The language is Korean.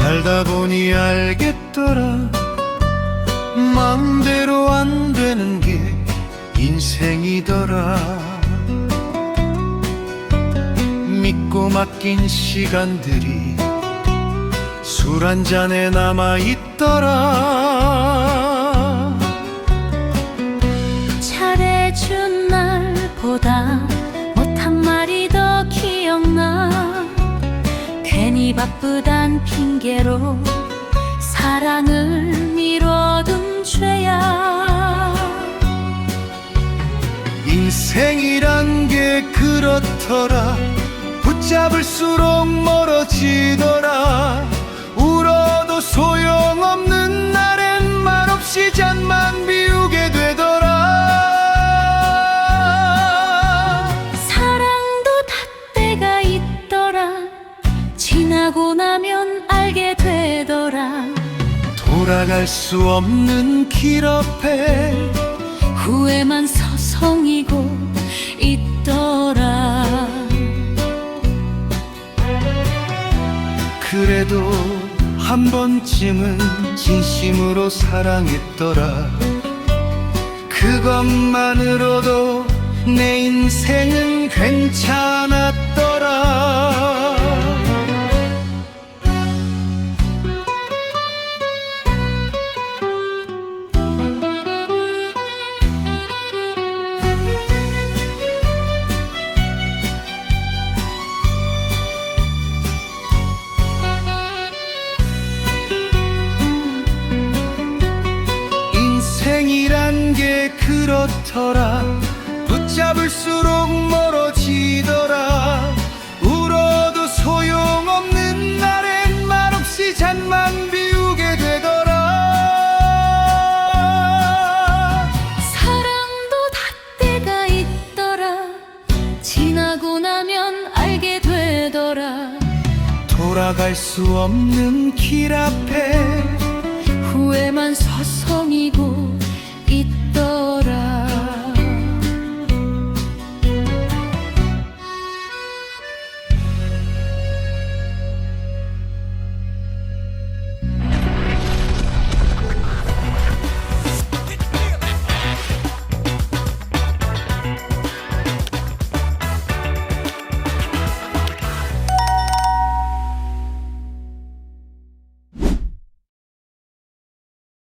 우연히 알겠더라. 마음대로 안 되는 게 인생이더라. 믿고 맡긴 시간들이 술 한 잔에 남아 있더라 바쁘단 핑계로 사랑을 미뤄둔 죄야. 인생이란 게 그렇더라. 붙잡을수록 멀어지더라 돌아갈 수 없는 길 앞에 후회만 서성이고 있더라. 그래도 한 번쯤은 진심으로 사랑했더라. 그것만으로도 내 인생은 괜찮았 게 그렇더라. 붙잡을수록 멀어지더라. 울어도 소용없는 날엔 말없이 잔만 비우게 되더라. 사랑도 다 때가 있더라. 지나고 나면 알게 되더라. 돌아갈 수 없는 길 앞에 후회만 서성이고